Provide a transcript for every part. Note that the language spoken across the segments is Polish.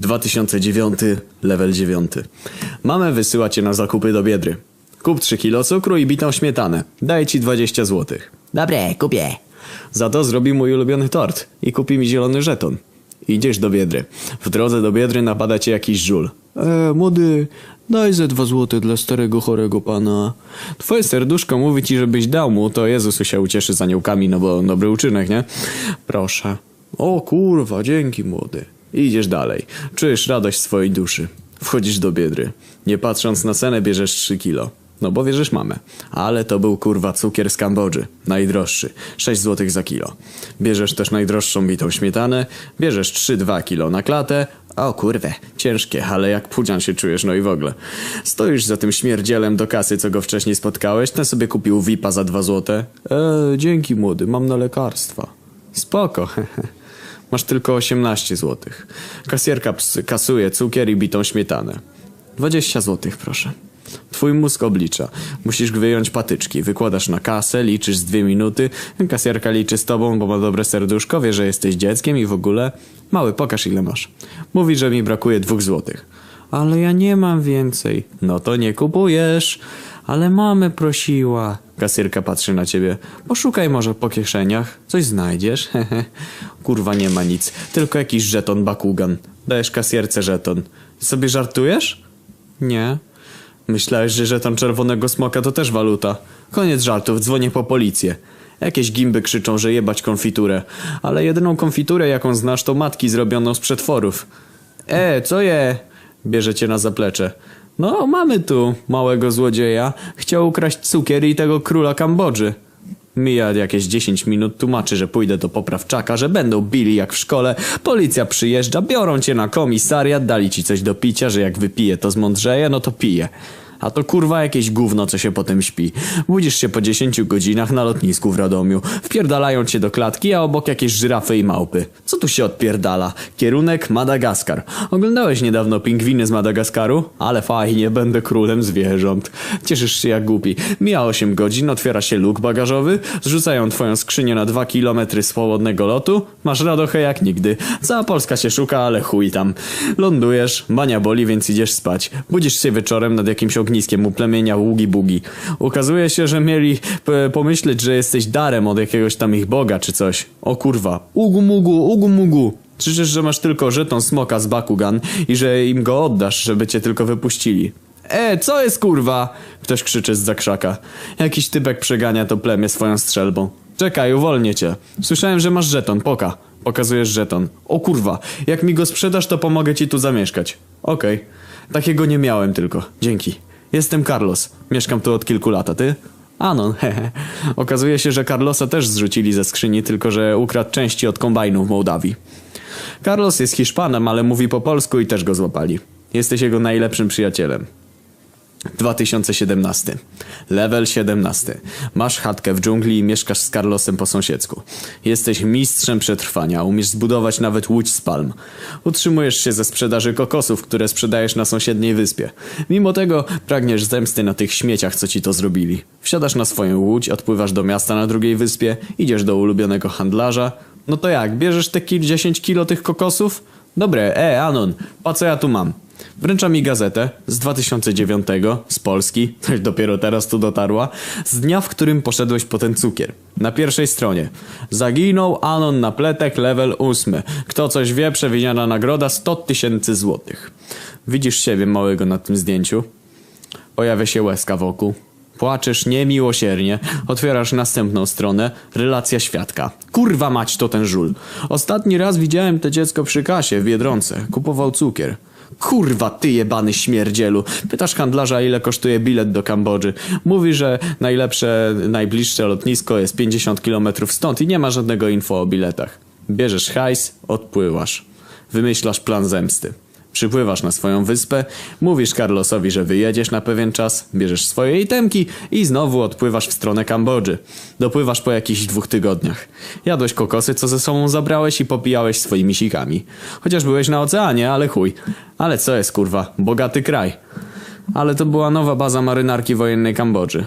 2009, level 9. Mamę wysyła cię na zakupy do Biedry. Kup 3 kilo cukru i bitą śmietanę. Daję ci 20 zł. Dobre, kupię. Za to zrobi mój ulubiony tort i kupi mi zielony żeton. Idziesz do Biedry. W drodze do Biedry napada cię jakiś żul. E, młody, daj ze dwa złote dla starego chorego pana. Twoje serduszko mówi ci, żebyś dał mu, to Jezus się ucieszy z aniołkami, no bo dobry uczynek, nie? Proszę. O kurwa, dzięki młody. Idziesz dalej. Czujesz radość swojej duszy. Wchodzisz do Biedry. Nie patrząc na cenę bierzesz 3 kilo. No bo wierzysz mamę. Ale to był kurwa cukier z Kambodży. Najdroższy. 6 zł za kilo. Bierzesz też najdroższą bitą śmietanę. Bierzesz 3-2 kilo na klatę. O kurwę, ciężkie, ale jak pudzian się czujesz, no i w ogóle. Stoisz za tym śmierdzielem do kasy, co go wcześniej spotkałeś. Ten sobie kupił VIPa za 2 zł. Eee, dzięki młody, mam na lekarstwa. Spoko, Masz tylko 18 zł. Kasjerka kasuje cukier i bitą śmietanę. 20 zł, proszę. Twój mózg oblicza. Musisz wyjąć patyczki. Wykładasz na kasę, liczysz z dwie minuty. Kasjerka liczy z tobą, bo ma dobre serduszko, wie, że jesteś dzieckiem i w ogóle. Mały, pokaż ile masz. Mówi, że mi brakuje dwóch złotych. Ale ja nie mam więcej. No to nie kupujesz. Ale mamę prosiła. Kasjerka patrzy na ciebie. Poszukaj może po kieszeniach. Coś znajdziesz. Kurwa nie ma nic. Tylko jakiś żeton Bakugan. Dajesz kasjerce żeton. Sobie żartujesz? Nie. Myślałeś, że żeton czerwonego smoka to też waluta. Koniec żartów, dzwonię po policję. Jakieś gimby krzyczą, że jebać konfiturę. Ale jedyną konfiturę, jaką znasz, to matki zrobioną z przetworów. E, co je? Bierze cię na zaplecze. No, mamy tu małego złodzieja. Chciał ukraść cukier i tego króla Kambodży. Mija jakieś 10 minut, tłumaczy, że pójdę do poprawczaka, że będą bili jak w szkole. Policja przyjeżdża, biorą cię na komisariat, dali ci coś do picia, że jak wypije to zmądrzeje, no to pije. A to kurwa jakieś gówno, co się potem śpi. Budzisz się po 10 godzinach na lotnisku w Radomiu. Wpierdalają cię do klatki, a obok jakieś żyrafy i małpy. Co tu się odpierdala? Kierunek Madagaskar. Oglądałeś niedawno pingwiny z Madagaskaru? Ale fajnie, będę królem zwierząt. Cieszysz się jak głupi. Mija 8 godzin, otwiera się luk bagażowy, zrzucają twoją skrzynię na 2 km swobodnego lotu, masz radochę jak nigdy. Cała Polska się szuka, ale chuj tam. Lądujesz, bania boli, więc idziesz spać. Budzisz się wieczorem nad jakimś ogniskiem plemienia Ługi Bugi. Ukazuje się, że mieli p- pomyśleć, że jesteś darem od jakiegoś tam ich boga czy coś. O kurwa. Ugu mugu, ugu mugu. Krzyczysz, że masz tylko żeton smoka z Bakugan i że im go oddasz, żeby cię tylko wypuścili. E, co jest kurwa? Ktoś krzyczy z zakrzaka. Jakiś typek przegania to plemię swoją strzelbą. Czekaj, uwolnię cię. Słyszałem, że masz żeton, poka. Pokazujesz żeton. O kurwa, jak mi go sprzedasz, to pomogę ci tu zamieszkać. Okej. Takiego nie miałem tylko. Dzięki. Jestem Carlos. Mieszkam tu od kilku lat, a ty? Anon, hehe. Okazuje się, że Carlosa też zrzucili ze skrzyni, tylko że ukradł części od kombajnu w Mołdawii. Carlos jest Hiszpanem, ale mówi po polsku i też go złapali. Jesteś jego najlepszym przyjacielem. 2017. Level 17. Masz chatkę w dżungli i mieszkasz z Carlosem po sąsiedzku. Jesteś mistrzem przetrwania, umiesz zbudować nawet łódź z palm. Utrzymujesz się ze sprzedaży kokosów, które sprzedajesz na sąsiedniej wyspie. Mimo tego pragniesz zemsty na tych śmieciach, co ci to zrobili. Wsiadasz na swoją łódź, odpływasz do miasta na drugiej wyspie, idziesz do ulubionego handlarza. No to jak, bierzesz te kil 10 kilo tych kokosów? Dobre, e, Anon, po co ja tu mam? Wręcza mi gazetę z 2009, z Polski, dopiero teraz tu dotarła, z dnia, w którym poszedłeś po ten cukier. Na pierwszej stronie. Zaginął Anon na pletek, level 8. Kto coś wie, przewidziana nagroda 100 tysięcy złotych. Widzisz siebie małego na tym zdjęciu? Pojawia się łezka wokół. Płaczesz niemiłosiernie, otwierasz następną stronę, relacja świadka. Kurwa mać to ten żul. Ostatni raz widziałem to dziecko przy kasie w Biedronce. Kupował cukier. Kurwa, ty jebany śmierdzielu. Pytasz handlarza, ile kosztuje bilet do Kambodży. Mówi, że najlepsze, najbliższe lotnisko jest 50 km stąd i nie ma żadnego info o biletach. Bierzesz hajs, odpływasz. Wymyślasz plan zemsty. Przypływasz na swoją wyspę, mówisz Carlosowi, że wyjedziesz na pewien czas, bierzesz swoje itemki i znowu odpływasz w stronę Kambodży. Dopływasz po jakichś dwóch tygodniach. Jadłeś kokosy, co ze sobą zabrałeś i popijałeś swoimi sikami. Chociaż byłeś na oceanie, ale chuj. Ale co jest kurwa, bogaty kraj. Ale to była nowa baza marynarki wojennej Kambodży.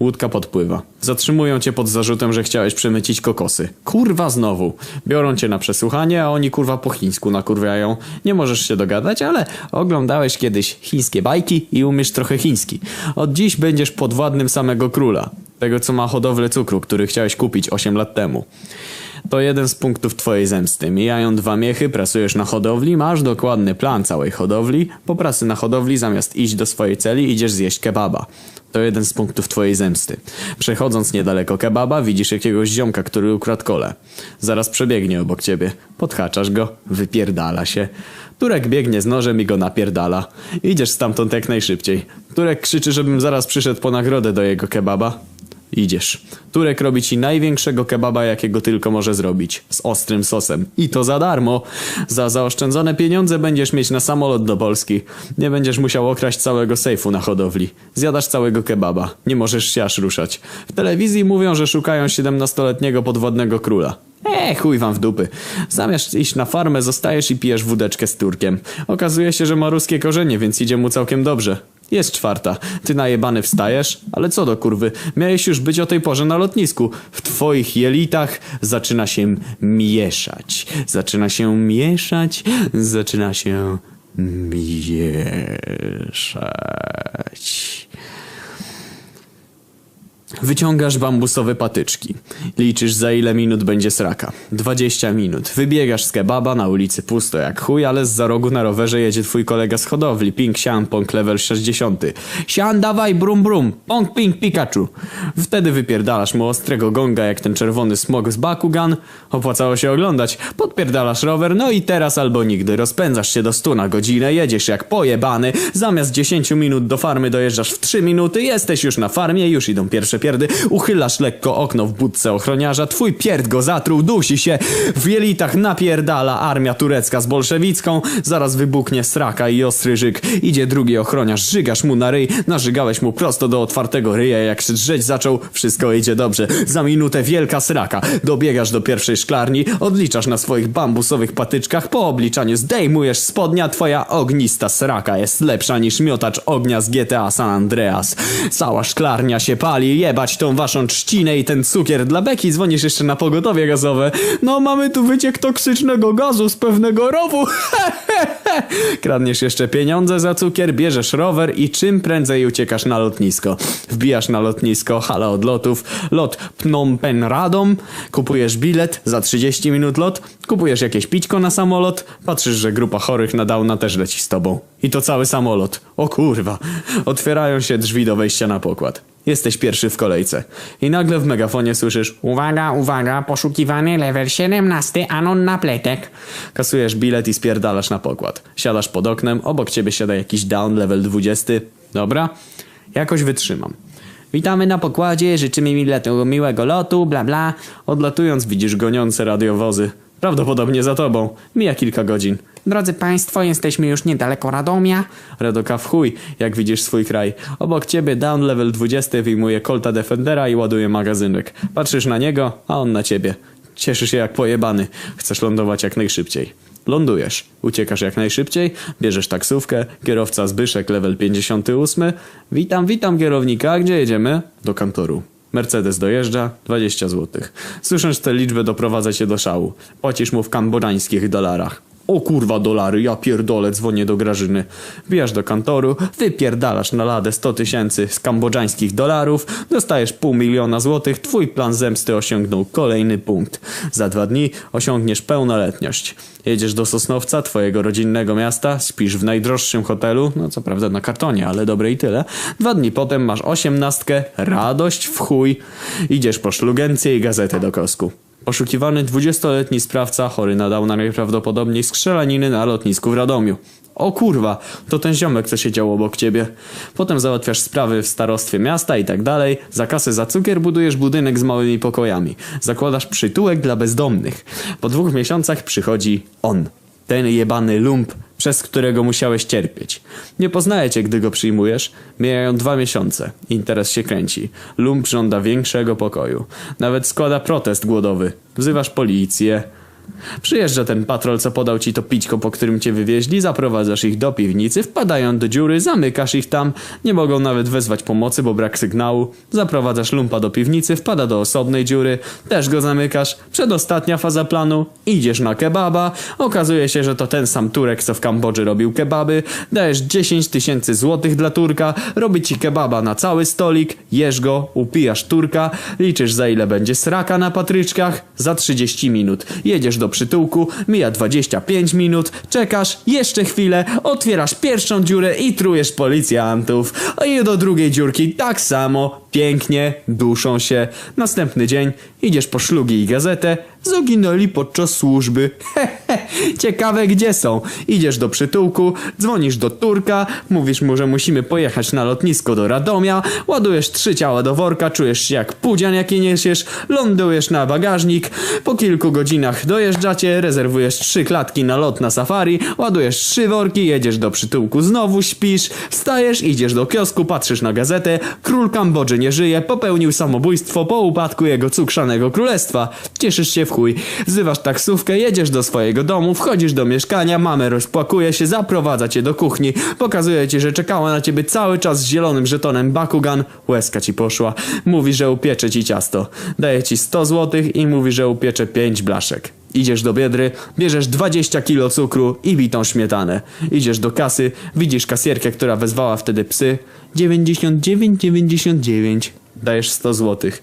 Łódka podpływa. Zatrzymują cię pod zarzutem, że chciałeś przemycić kokosy. Kurwa znowu. Biorą cię na przesłuchanie, a oni kurwa po chińsku nakurwiają. Nie możesz się dogadać, ale oglądałeś kiedyś chińskie bajki i umiesz trochę chiński. Od dziś będziesz podwładnym samego króla. Tego, co ma hodowlę cukru, który chciałeś kupić 8 lat temu. To jeden z punktów twojej zemsty. Mijają dwa miechy, pracujesz na hodowli, masz dokładny plan całej hodowli. Po pracy na hodowli, zamiast iść do swojej celi, idziesz zjeść kebaba. To jeden z punktów twojej zemsty. Przechodząc niedaleko kebaba, widzisz jakiegoś ziomka, który ukradł kole. Zaraz przebiegnie obok ciebie. Podhaczasz go, wypierdala się. Turek biegnie z nożem i go napierdala. Idziesz stamtąd jak najszybciej. Turek krzyczy, żebym zaraz przyszedł po nagrodę do jego kebaba. Idziesz. Turek robi ci największego kebaba, jakiego tylko może zrobić. Z ostrym sosem. I to za darmo. Za zaoszczędzone pieniądze będziesz mieć na samolot do Polski. Nie będziesz musiał okraść całego sejfu na hodowli. Zjadasz całego kebaba. Nie możesz się aż ruszać. W telewizji mówią, że szukają 17-letniego podwodnego króla. Eee, chuj wam w dupy. Zamiast iść na farmę, zostajesz i pijesz wódeczkę z Turkiem. Okazuje się, że ma ruskie korzenie, więc idzie mu całkiem dobrze. Jest czwarta. Ty najebany wstajesz? Ale co do kurwy? Miałeś już być o tej porze na lotnisku. W twoich jelitach zaczyna się mieszać. Zaczyna się mieszać. Zaczyna się mieszać. Wyciągasz bambusowe patyczki. Liczysz za ile minut będzie sraka. 20 minut. Wybiegasz z kebaba, na ulicy pusto jak chuj, ale z za rogu na rowerze jedzie twój kolega z hodowli. Ping sian, pong level 60. Sian dawaj brum brum, pong ping Pikachu. Wtedy wypierdalasz mu ostrego gonga jak ten czerwony smog z Bakugan. Opłacało się oglądać. Podpierdalasz rower, no i teraz albo nigdy. Rozpędzasz się do 100 na godzinę, jedziesz jak pojebany. Zamiast 10 minut do farmy dojeżdżasz w 3 minuty, jesteś już na farmie, już idą pierwsze pierdy. Uchylasz lekko okno w budce ochroniarza, twój pierd go zatruł, dusi się. W jelitach napierdala armia turecka z bolszewicką. Zaraz wybuchnie sraka i ostry żyk. Idzie drugi ochroniarz, żygasz mu na ryj. Nażygałeś mu prosto do otwartego ryja, jak się drzeć zaczął. Wszystko idzie dobrze. Za minutę wielka sraka. Dobiegasz do pierwszej szklarni, odliczasz na swoich bambusowych patyczkach. Po obliczaniu zdejmujesz spodnia, twoja ognista sraka jest lepsza niż miotacz ognia z GTA San Andreas. Cała szklarnia się pali, jebać tą waszą trzcinę i ten cukier dla beki. Dzwonisz jeszcze na pogotowie gazowe. No mamy tu wyciek toksycznego gazu z pewnego rowu. Kradniesz jeszcze pieniądze za cukier, bierzesz rower i czym prędzej uciekasz na lotnisko. Wbijasz na lotnisko, hala odlotów, lot Phnom Penh Radom, kupujesz bilet, za 30 minut lot, kupujesz jakieś pićko na samolot, patrzysz, że grupa chorych na Downa też leci z tobą. I to cały samolot. O kurwa. Otwierają się drzwi do wejścia na pokład. Jesteś pierwszy w kolejce. I nagle w megafonie słyszysz Uwaga, uwaga, poszukiwany level 17, anon na pletek. Kasujesz bilet i spierdalasz na pokład. Siadasz pod oknem, obok ciebie siada jakiś down level 20. Dobra? Jakoś wytrzymam. Witamy na pokładzie, życzymy miletu, miłego lotu, bla bla. Odlatując widzisz goniące radiowozy. Prawdopodobnie za tobą. Mija kilka godzin. Drodzy Państwo, jesteśmy już niedaleko Radomia. Radoka w chuj, jak widzisz swój kraj. Obok ciebie down level 20 wyjmuje Colta Defendera i ładuje magazynek. Patrzysz na niego, a on na ciebie. Cieszysz się jak pojebany. Chcesz lądować jak najszybciej. Lądujesz. Uciekasz jak najszybciej, bierzesz taksówkę, kierowca Zbyszek, level 58. Witam, witam kierownika, gdzie jedziemy? Do kantoru. Mercedes dojeżdża, 20 zł. Słysząc tę liczbę doprowadza cię do szału. Płacisz mu w kambodżańskich dolarach. O kurwa dolary, ja pierdolę, dzwonię do Grażyny. Wbijasz do kantoru, wypierdalasz na ladę 100 tysięcy z kambodżańskich dolarów, dostajesz pół miliona złotych, twój plan zemsty osiągnął kolejny punkt. Za dwa dni osiągniesz pełnoletność. Jedziesz do Sosnowca, twojego rodzinnego miasta, śpisz w najdroższym hotelu, no co prawda na kartonie, ale dobre i tyle. Dwa dni potem masz osiemnastkę, radość w chuj, idziesz po szlugencję i gazetę do kosku. Poszukiwany 20-letni sprawca, chory na Downa najprawdopodobniej skrzelaniny na lotnisku w Radomiu. O kurwa, to ten ziomek, co siedział obok ciebie. Potem załatwiasz sprawy w starostwie miasta i tak dalej. Za kasę za cukier budujesz budynek z małymi pokojami. Zakładasz przytułek dla bezdomnych. Po dwóch miesiącach przychodzi on. Ten jebany lump, przez którego musiałeś cierpieć. Nie poznaje cię, gdy go przyjmujesz. Mijają dwa miesiące. Interes się kręci. Lump żąda większego pokoju. Nawet składa protest głodowy. Wzywasz policję. Przyjeżdża ten patrol, co podał ci to pićko, po którym cię wywieźli, zaprowadzasz ich do piwnicy, wpadają do dziury, zamykasz ich tam, nie mogą nawet wezwać pomocy, bo brak sygnału. Zaprowadzasz lumpa do piwnicy, wpada do osobnej dziury, też go zamykasz. Przedostatnia faza planu, idziesz na kebaba, okazuje się, że to ten sam Turek, co w Kambodży robił kebaby, dajesz 10 tysięcy złotych dla Turka, robi ci kebaba na cały stolik, jesz go, upijasz Turka, liczysz za ile będzie sraka na patryczkach, za 30 minut. Jedziesz do przytułku, mija 25 minut, czekasz, jeszcze chwilę, otwierasz pierwszą dziurę i trujesz policjantów. A i do drugiej dziurki tak samo, pięknie, duszą się. Następny dzień, idziesz po szlugi i gazetę, zaginęli podczas służby. Ciekawe gdzie są. Idziesz do przytułku, dzwonisz do Turka, mówisz mu, że musimy pojechać na lotnisko do Radomia, ładujesz trzy ciała do worka, czujesz się jak pudzian jaki niesiesz, lądujesz na bagażnik, po kilku godzinach dojeżdżacie, rezerwujesz trzy klatki na lot na safari, ładujesz trzy worki, jedziesz do przytułku, znowu śpisz, wstajesz, idziesz do kiosku, patrzysz na gazetę, król Kambodży nie żyje, popełnił samobójstwo po upadku jego cukrzanego królestwa. Cieszysz się w chuj, wzywasz taksówkę, jedziesz do swojego domu, wchodzisz do mieszkania, mamę rozpłakuje się, zaprowadza cię do kuchni, pokazuje ci, że czekała na ciebie cały czas z zielonym żetonem Bakugan, łezka ci poszła, mówi, że upiecze ci ciasto, daje ci 100 złotych i mówi, że upiecze 5 blaszek. Idziesz do biedry, bierzesz 20 kilo cukru i bitą śmietanę. Idziesz do kasy, widzisz kasierkę, która wezwała wtedy psy. 99,99. Dajesz 100 złotych.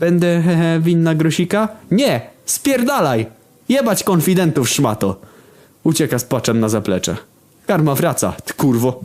Będę hehe winna grosika? Nie! Spierdalaj! Jebać konfidentów szmato! Ucieka z płaczem na zaplecze. Karma wraca, ty kurwo.